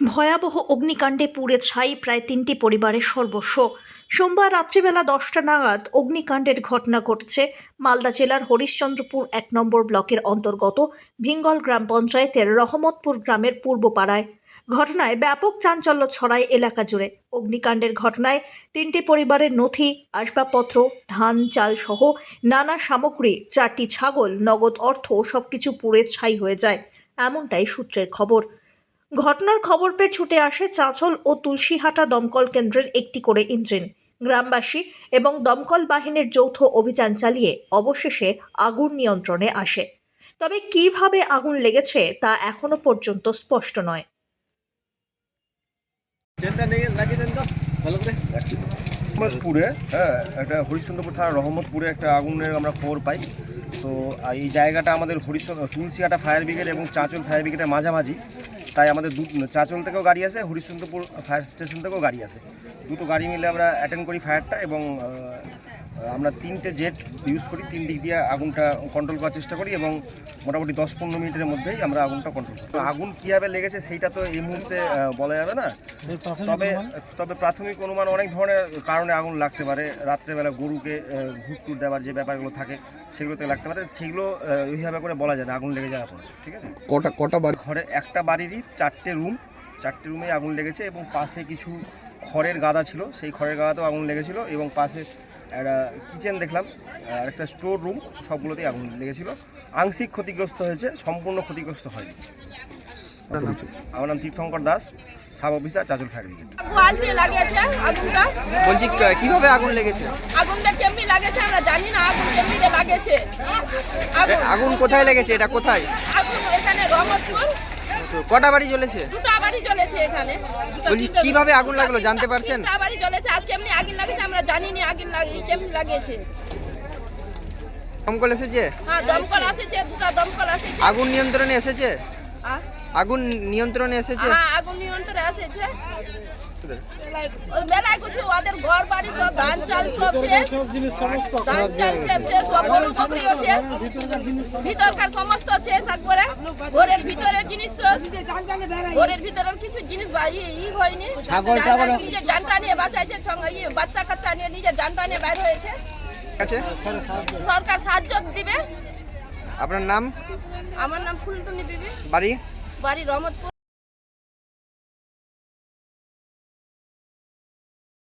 ভয়াবহ অগ্নিকাণ্ডে পুড়ে ছাই প্রায় তিনটি পরিবারের সর্বস্ব। সোমবার রাত্রিবেলা দশটা নাগাদ অগ্নিকাণ্ডের ঘটনা ঘটেছে মালদা জেলার হরিশ্চন্দ্রপুর এক নম্বর ব্লকের অন্তর্গত ভিঙ্গল গ্রাম পঞ্চায়েতের রহমতপুর গ্রামের পূর্বপাড়ায়। ঘটনায় ব্যাপক চাঞ্চল্য ছড়ায় এলাকা জুড়ে। অগ্নিকাণ্ডের ঘটনায় তিনটি পরিবারের নথি, আসবাবপত্র, ধান, চাল সহ নানা সামগ্রী, চারটি ছাগল, নগদ অর্থ সবকিছু পুড়ে ছাই হয়ে যায়। এমনটাই সূত্রের খবর। ঘটনার খবর পেয়ে ছুটে আসে চাঁচল ও তুলসীহাটা দমকল কেন্দ্রের একটি করে ইঞ্জিন। গ্রামবাসী এবং দমকল বাহিনীর যৌথ অভিযান চালিয়ে অবশেষে আগুন নিয়ন্ত্রণে আসে। তবে কীভাবে আগুন লেগেছে তা এখনও পর্যন্ত স্পষ্ট নয়। রহমতপুরে হ্যাঁ একটা হরিশ্চন্দ্রপুর থানা রহমতপুরে একটা আগুনের আমরা খবর পাই। তো এই জায়গাটা আমাদের হরিশ্চন্দ্র, তুলসিয়াটা ফায়ার ব্রিগেড এবং চাঁচল ফায়ার ব্রিগেডের মাঝামাঝি। তাই আমাদের দু, চাঁচল থেকেও গাড়ি আছে হরিশ্চন্দ্রপুর ফায়ার স্টেশন থেকেও গাড়ি আছে দুটো গাড়ি মিলে আমরা অ্যাটেন্ড করি ফায়ারটা এবং আমরা তিনটে জেট ইউজ করি তিন দিক দিয়ে আগুনটা কন্ট্রোল করার চেষ্টা করি এবং মোটামুটি দশ পনেরো মিনিটের মধ্যেই আমরা আগুনটা কন্ট্রোল করি। আগুন কীভাবে লেগেছে সেইটা তো এই মুহূর্তে বলা যাবে না। তবে তবে প্রাথমিক অনুমান অনেক ধরনের কারণে আগুন লাগতে পারে। রাত্রেবেলা গরুকে ঘুট টুট দেওয়ার যে ব্যাপারগুলো থাকে সেগুলোতে লাগতে পারে। সেগুলো ওইভাবে করে বলা যায় না আগুন লেগে যাওয়ার পর ঠিক আছে? কটা কটা বাড়ি? ঘরে একটা বাড়িরই চারটে রুম চারটে রুমে আগুন লেগেছে এবং পাশে কিছু খড়ের গাদা ছিল সেই খড়ের গাদাতেও আগুন লেগেছিল এবং পাশে একটা কিচেন দেখলাম আর একটা স্টোর রুম সবগুলোতেই আগুন লেগেছিল। আংশিক ক্ষতিগ্রস্ত হয়েছে সম্পূর্ণ ক্ষতিগ্রস্ত হয়নি। আমার নাম Tirthankar Das sub officer Chanchal fire brigade লাগিয়েছে? আগুনটা? বলছি কীভাবে আগুন লেগেছে? আগুনটা কেমনি লাগেছে আমরা জানি না আগুন কেমনি আগুন আগুন কোথায় লেগেছে? এটা কোথায়? আগুন এখানে রহমতপুর। তো কটা বাড়ি জ্বলেছে? দুটো বাড়ি জ্বলেছে এখানে। বলছি কীভাবে আগুন লাগল জানতে পারছেন? দুটো বাড়ি জ্বলেছে আর কেমনি আগুন লাগেছে আমরা জানি না আগুন লাগে কেমনি লাগিয়েছে। দমকল এসেছে? হ্যাঁ দমকল আসেছে দুটো দমকল আসেছে। আগুন নিয়ন্ত্রণে এসেছে? আগুন নিয়ন্ত্রণে এসেছে? হ্যাঁ আগুন নিয়ন্ত্রণে ওই মেলায় কিছু ওদের ঘর বাড়ি সব ধান চাল সব শেষ। ধান চাল শেষ শেষ সব গরু বকরিও শেষ। ভিতরকার সমস্ত শেষ একবারে। ঘরের ভিতরের জিনিস ঘরের ভিতরের কিছু জিনিস ই ই হয়নি। জানটা নিয়ে বাঁচাইছে বাচ্চা কাচ্চা নিয়ে নিজের জানটা নিয়ে বাইর হয়েছে। সরকার সাহায্য দিবে। আপনার নাম? আমার নাম ফুলটুনি বিবি। বাড়ি? বাড়ি রহমতপুর।